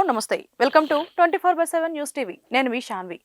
నమస్తే. Welcome to twenty four by seven news TV. నేను మీ షాన్వి.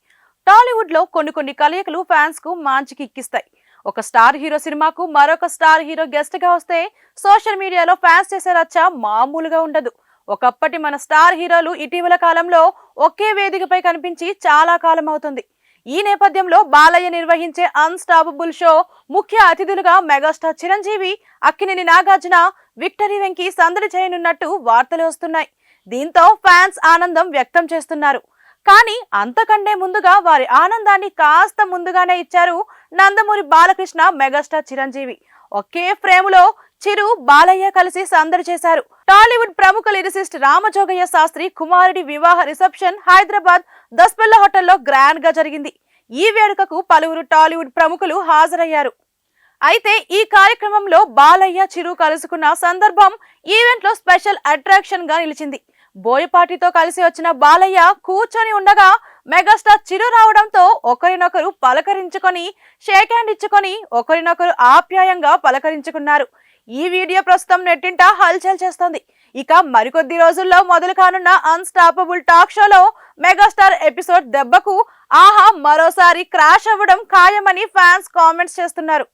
టాలీవుడ్లో కొన్ని కొన్ని కలయికలు ఫ్యాన్స్కు మంచికి ఎక్కిస్తాయి. ఒక స్టార్ హీరో సినిమాకు మరొక స్టార్ హీరో గెస్ట్గా వస్తే సోషల్ మీడియాలో ఫ్యాన్స్ చేసే రచ్చ మామూలుగా ఉండదు. ఒకప్పటి మన స్టార్ హీరోలు ఇటీవల కాలంలో ఒకే వేదికపై కనిపించి చాలా కాలం అవుతుంది. ఈ నేపథ్యంలో బాలయ్య నిర్వహించే అన్స్టాపబుల్ షో ముఖ్య అతిథులుగా మెగాస్టార్ చిరంజీవి అక్కినేని నాగార్జున విక్టరీ వెంకి సందడి చేయనున్నట్టు వార్తలు వస్తున్నాయి. దీంతో ఫ్యాన్స్ ఆనందం వ్యక్తం చేస్తున్నారు. కానీ అంతకంటే ముందుగా వారి ఆనందాన్ని కాస్త ముందుగానే ఇచ్చారు నందమూరి బాలకృష్ణ మెగాస్టార్ చిరంజీవి. ఒకే ఫ్రేములో చిరు బాలయ్య కలిసి సందడి చేశారు. టాలీవుడ్ ప్రముఖ లిరిసిస్ట్ రామజోగయ్య శాస్త్రి కుమారుడి వివాహ రిసెప్షన్ హైదరాబాద్ దస్పెల్ల హోటల్లో గ్రాండ్గా జరిగింది. ఈ వేడుకకు పలువురు టాలీవుడ్ ప్రముఖులు హాజరయ్యారు. అయితే ఈ కార్యక్రమంలో బాలయ్య చిరు కలుసుకున్న సందర్భం ఈవెంట్లో స్పెషల్ అట్రాక్షన్గా నిలిచింది. బోయపాటితో కలిసి వచ్చిన బాలయ్య కూర్చొని ఉండగా మెగాస్టార్ చిరు రావడంతో ఒకరినొకరు పలకరించుకొని షేక్ హ్యాండ్ ఇచ్చుకొని ఒకరినొకరు ఆప్యాయంగా పలకరించుకున్నారు. ఈ వీడియో ప్రస్తుతం నెట్టింట హల్చల్ చేస్తోంది. ఇక మరికొద్ది రోజుల్లో మొదలు కానున్న అన్స్టాపబుల్ టాక్ షోలో మెగాస్టార్ ఎపిసోడ్ దెబ్బకు ఆహా మరోసారి క్రాష్ అవ్వడం ఖాయమని ఫ్యాన్స్ కామెంట్స్ చేస్తున్నారు.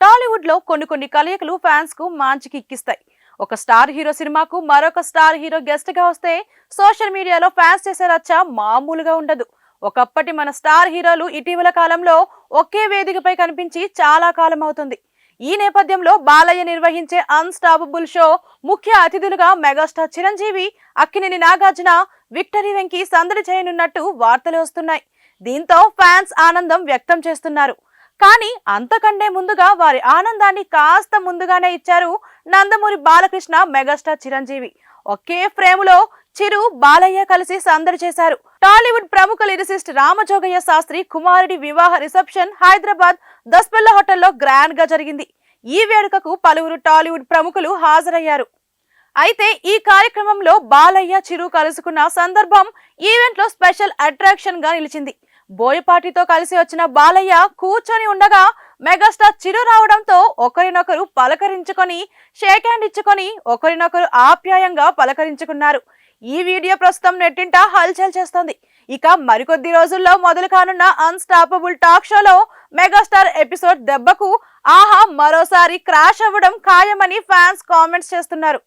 టాలీవుడ్లో కొన్ని కొన్ని కలయికలు ఫ్యాన్స్కు మంచికి ఒక స్టార్ హీరో సినిమాకు మరొక స్టార్ హీరో గెస్ట్గా వస్తే సోషల్ మీడియాలో ఫ్యాన్స్ చేసే రచ్చ మామూలుగా ఉండదు. ఒకప్పటి మన స్టార్ హీరోలు ఇటీవల కాలంలో ఒకే వేదికపై కనిపించి చాలా కాలం అవుతుంది. ఈ నేపథ్యంలో బాలయ్య నిర్వహించే అన్స్టాపబుల్ షో ముఖ్య అతిథులుగా మెగాస్టార్ చిరంజీవి అక్కినేని నాగార్జున విక్టరీ వెంకి సందడి చేయనున్నట్టు వార్తలు వస్తున్నాయి. దీంతో ఫ్యాన్స్ ఆనందం వ్యక్తం చేస్తున్నారు. కానీ అంతకంటే ముందుగా వారి ఆనందాన్ని కాస్త ముందుగానే ఇచ్చారు నందమూరి బాలకృష్ణ మెగాస్టార్ చిరంజీవి. ఒకే ఫ్రేములో చిరు బాలయ్య కలిసి సందడి చేశారు. టాలీవుడ్ ప్రముఖ లిరిసిస్ట్ రామజోగయ్య శాస్త్రి కుమారుడి వివాహ రిసెప్షన్ హైదరాబాద్ దస్పెల్ల హోటల్లో గ్రాండ్గా జరిగింది. ఈ వేడుకకు పలువురు టాలీవుడ్ ప్రముఖులు హాజరయ్యారు. అయితే ఈ కార్యక్రమంలో బాలయ్య చిరు కలుసుకున్న సందర్భం ఈవెంట్లో స్పెషల్ అట్రాక్షన్గా నిలిచింది. బోయపాటితో కలిసి వచ్చిన బాలయ్య కూర్చొని ఉండగా మెగాస్టార్ చిరు రావడంతో ఒకరినొకరు పలకరించుకొని షేక్ హ్యాండ్ ఇచ్చుకొని ఒకరినొకరు ఆప్యాయంగా పలకరించుకున్నారు. ఈ వీడియో ప్రస్తుతం నెట్టింట హల్చల్ చేస్తోంది. ఇక మరికొద్ది రోజుల్లో మొదలు కానున్న అన్స్టాపబుల్ టాక్ షోలో మెగాస్టార్ ఎపిసోడ్ దెబ్బకు ఆహా మరోసారి క్రాష్ అవ్వడం ఖాయమని ఫ్యాన్స్ కామెంట్స్ చేస్తున్నారు.